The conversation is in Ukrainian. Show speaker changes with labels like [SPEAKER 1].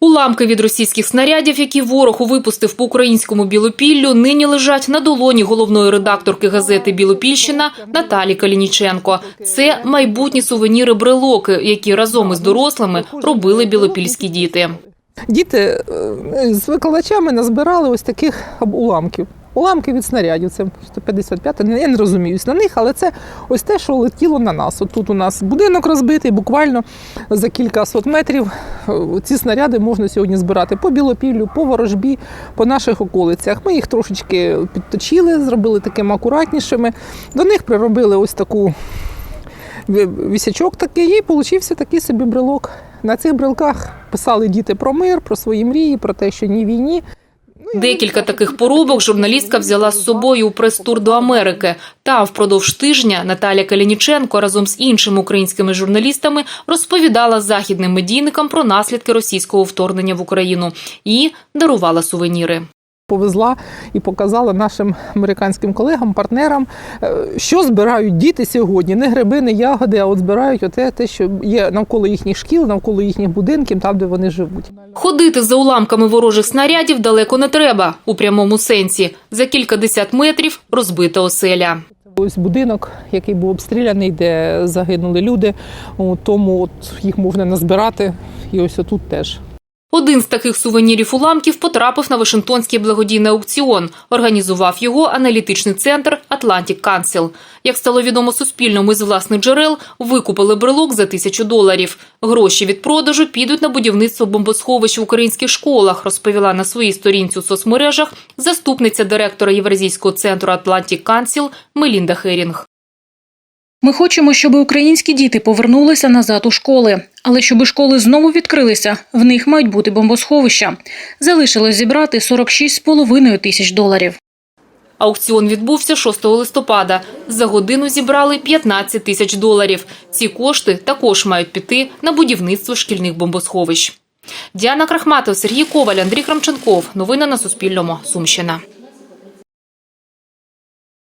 [SPEAKER 1] Уламки від російських снарядів, які ворог випустив по українському Білопіллю, нині лежать на долоні головної редакторки газети Білопільщина Наталі Калініченко. Це майбутні сувеніри брелоки, які разом із дорослими робили білопільські діти.
[SPEAKER 2] Діти е, з викладачами назбирали ось таких уламків. Уламки від снарядів, це 155, я не розуміюсь на них, але це ось те, що летіло на нас. От тут у нас будинок розбитий, буквально за кілька сот метрів. Е, Ці снаряди можна сьогодні збирати по Білопіллю, по Ворожбі, по наших околицях. Ми їх трошечки підточили, зробили такими акуратнішими. До них приробили ось таку вісячок такий, і получився такий собі брелок. На цих брелках писали діти про мир, про свої мрії, про те, що ні війні. Ну,
[SPEAKER 1] Декілька таких поробок журналістка взяла з собою у прес-тур до Америки. Та впродовж тижня Наталя Калініченко разом з іншими українськими журналістами розповідала західним медійникам про наслідки російського вторгнення в Україну і дарувала сувеніри.
[SPEAKER 2] Повезла і показала нашим американським колегам, партнерам, е, що збирають діти сьогодні. Не гриби, не ягоди, а от збирають оте, те, що є навколо їхніх шкіл, навколо їхніх будинків, там, де вони живуть.
[SPEAKER 1] Ходити за уламками ворожих снарядів далеко не треба у прямому сенсі. За кількадесят метрів розбита оселя.
[SPEAKER 2] Ось будинок, який був обстріляний, де загинули люди. Тому от їх можна назбирати. І ось отут теж.
[SPEAKER 1] Один з таких сувенірів уламків потрапив на Вашингтонський благодійний аукціон. Організував його аналітичний центр Atlantic Council. Як стало відомо Суспільному із власних джерел, викупили брелок за тисячу доларів. Гроші від продажу підуть на будівництво бомбосховищ в українських школах, розповіла на своїй сторінці у соцмережах заступниця директора Євразійського центру Atlantic Council Мелінда Херінг.
[SPEAKER 3] Ми хочемо, щоб українські діти повернулися назад у школи, але щоб школи знову відкрилися, в них мають бути бомбосховища. Залишилось зібрати 46,5 тисяч доларів.
[SPEAKER 1] Аукціон відбувся 6 листопада. За годину зібрали 15 тисяч доларів. Ці кошти також мають піти на будівництво шкільних бомбосховищ. Діана Крахматов, Сергій Коваль, Андрій Крамченков. Новини на Суспільному. Сумщина.